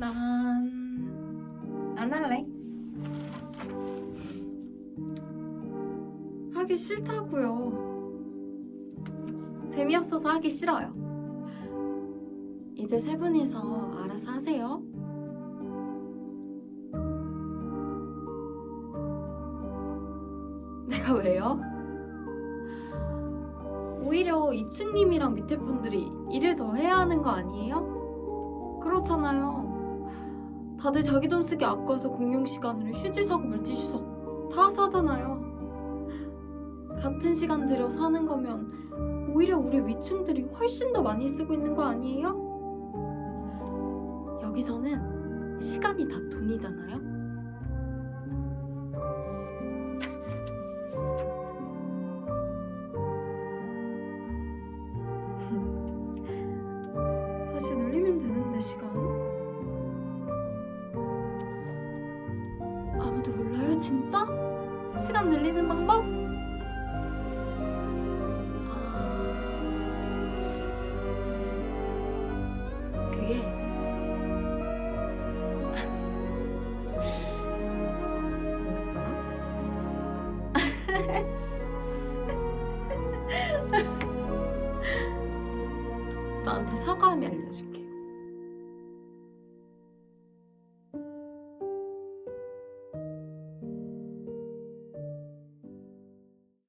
난 안 할래. 하기 싫다고요. 재미없어서 하기 싫어요. 이제 세 분이서 알아서 하세요. 내가 왜요? 오히려 이층님이랑 밑에 분들이 일을 더 해야 하는 거 아니에요? 그렇잖아요. 다들 자기 돈 쓰기 아까워서 공용 시간으로 휴지 사고 물티슈 사고 다 사잖아요. 같은 시간 들여 사는 거면 오히려 우리 위층들이 훨씬 더 많이 쓰고 있는 거 아니에요? 여기서는 시간이 다 돈이잖아요. 다시 늘리면 되는데 시간. 아무도 몰라요, 진짜? 시간 늘리는 방법? 아, 그게 뭐였더라? 나한테 사과하면 알려줄게.